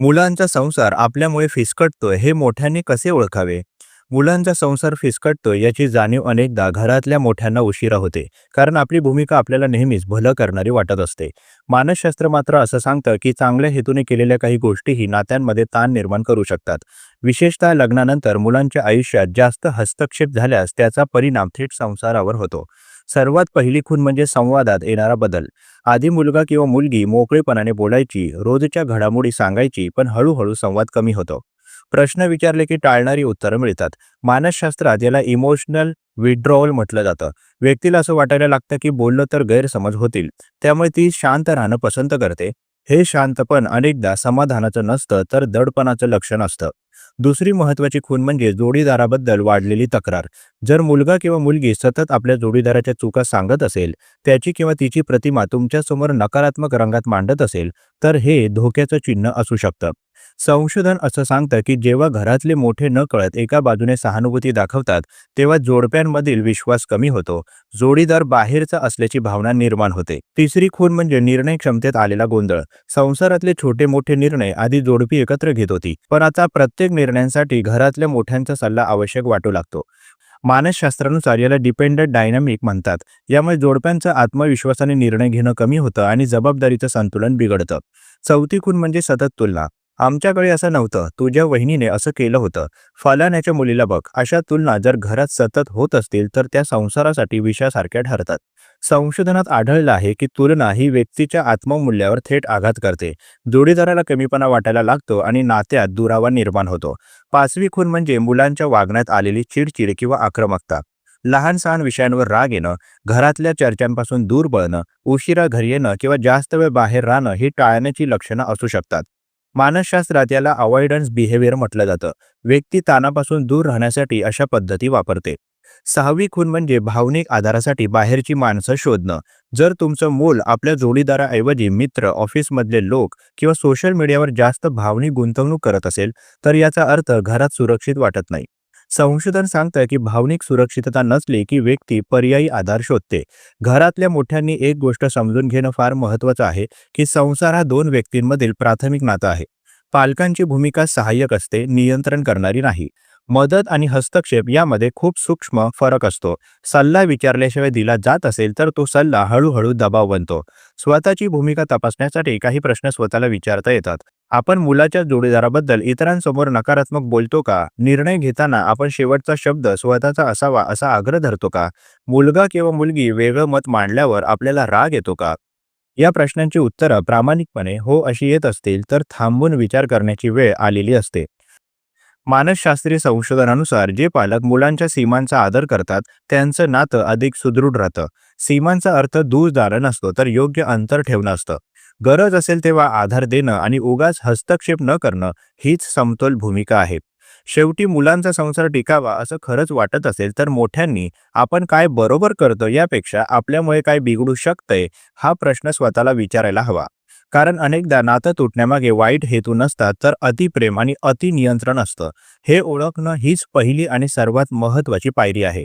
मुलांचा संसार आपल्यामुळे फिसकटतोय हे मोठ्यांनी कसे ओळखावे? मुलांचा संसार फिसकटतोय याची जाणीव अनेकदा घरातल्या मोठ्यांना उशिरा होते कारण आपली भूमिका आपल्याला नेहमीच भलं करणारी वाटत असते. मानसशास्त्र मात्र असं सांगतं की चांगल्या हेतूने केलेल्या काही गोष्टीही नात्यांमध्ये ताण निर्माण करू शकतात. विशेषतः लग्नानंतर मुलांच्या आयुष्यात जास्त हस्तक्षेप झाल्यास त्याचा परिणाम थेट संसारावर होतो. सर्वात पहिली खून म्हणजे संवादात येणारा बदल. आधी मुलगा किंवा मुलगी मोकळेपणाने बोलायची रोजच्या घडामोडी सांगायची पण हळूहळू संवाद कमी होतो. प्रश्न विचारले की टाळणारी उत्तरं मिळतात. मानसशास्त्रात याला इमोशनल विड्रॉवल म्हटलं जातं. व्यक्तीला असं वाटायला लागतं की बोललं तर गैरसमज होतील. त्यामुळे ती शांत राहणं पसंत करते. हे शांतपण अनेकदा समाधानाचं नसतं तर दडपणाचं लक्षण असतं. दुसरी महत्वाची खून म्हणजे जोडीदाराबद्दल वाढलेली तक्रार. जर मुलगा किंवा मुलगी सतत आपल्या जोडीदाराच्या चुका सांगत असेल त्याची किंवा तिची प्रतिमा तुमच्यासमोर नकारात्मक रंगात मांडत असेल तर हे धोक्याचं चिन्ह असू शकतं. संशोधन असं सांगतं की जेव्हा घरातले मोठे न कळत एका बाजूने सहानुभूती दाखवतात तेव्हा जोडप्यांमधील विश्वास कमी होतो. जोडीदार बाहेरचा असल्याची भावना निर्माण होते. तिसरी खूण म्हणजे निर्णय क्षमतेत आलेला गोंधळ. संसारातले छोटे मोठे निर्णय आधी जोडपी एकत्र घेत होती पण आता प्रत्येक निर्णयांसाठी घरातल्या मोठ्यांचा सल्ला आवश्यक वाटू लागतो. मानसशास्त्रानुसार याला डिपेंडंट डायनामिक म्हणतात. यामुळे जोडप्यांचा आत्मविश्वासाने निर्णय घेणं कमी होतं आणि जबाबदारीचं संतुलन बिघडतं. चौथी खूण म्हणजे सतत तुलना. आमच्याकडे असं नव्हतं. तुझ्या वहिनीने असं केलं होतं. फलाण्याच्या मुलीला बघ. अशा तुलना जर घरात सतत होत असतील तर त्या संसारासाठी विषयासारख्या ठरतात. संशोधनात आढळलं आहे की तुलना ही व्यक्तीच्या आत्ममूल्यावर थेट आघात करते. जोडीदाराला कमीपणा वाटायला लागतो आणि नात्यात दुरावा निर्माण होतो. पाचवी खून म्हणजे मुलांच्या वागण्यात आलेली चिडचिड किंवा आक्रमकता. लहान सहान विषयांवर राग येणं घरातल्या चर्चांपासून दूर बळणं उशिरा घरी येणं किंवा जास्त वेळ बाहेर राहणं ही टाळण्याची लक्षणं असू शकतात. मानसशास्त्रात याला अवॉइडन्स बिहेवियर म्हटलं जातं. व्यक्ती ताणापासून दूर राहण्यासाठी अशा पद्धती वापरते. सहावी खून म्हणजे भावनिक आधारासाठी बाहेरची माणसं शोधणं. जर तुमचं मूल आपल्या जोडीदाराऐवजी मित्र ऑफिसमधले लोक किंवा सोशल मीडियावर जास्त भावनिक गुंतवणूक करत असेल तर याचा अर्थ घरात सुरक्षित वाटत नाही. संशोधन सांगतं की भावनिक सुरक्षितता नसली की व्यक्ती पर्यायी आधार शोधते. घरातल्या मोठ्यांनी एक गोष्ट समजून घेणं फार महत्त्वाचं आहे की संसार हा दोन व्यक्तींमधील प्राथमिक नातं आहे. पालकांची भूमिका सहाय्यक असते नियंत्रण करणारी नाही. मदत आणि हस्तक्षेप यामध्ये खूप सूक्ष्म फरक असतो. सल्ला विचारल्याशिवाय दिला जात असेल तर तो सल्ला हळूहळू दबाव बनतो. स्वतःची भूमिका तपासण्यासाठी काही प्रश्न स्वतःला विचारता येतात. आपण मुलाच्या जोडीदाराबद्दल इतरांसमोर नकारात्मक बोलतो का? निर्णय घेताना आपण शेवटचा शब्द स्वतःचा असावा असा आग्रह धरतो का? मुलगा किंवा मुलगी वेगळं मत मांडल्यावर आपल्याला राग येतो का? या प्रश्नांची उत्तरं प्रामाणिकपणे हो अशी येत असतील तर थांबून विचार करण्याची वेळ आलेली असते. मानसशास्त्रीय संशोधनानुसार जे पालक मुलांच्या सीमांचा आदर करतात त्यांचं नातं अधिक सुदृढ राहतं. सीमांचा अर्थ दूर जाणं नसतो तर योग्य अंतर ठेवणं असतं. गरज असेल तेव्हा आधार देणं आणि उगाच हस्तक्षेप न करणं हीच समतोल भूमिका आहे. शेवटी मुलांचा संसार टिकावा असं खरंच वाटत असेल तर मोठ्यांनी आपण काय बरोबर करतो यापेक्षा आपल्यामुळे काय बिघडू शकतंय हा प्रश्न स्वतःला विचारायला हवा. कारण अनेकदा नातं तुटण्यामागे वाईट हेतू नसतात तर अतिप्रेम आणि अतिनियंत्रण असतं. हे ओळखणं हीच पहिली आणि सर्वात महत्वाची पायरी आहे.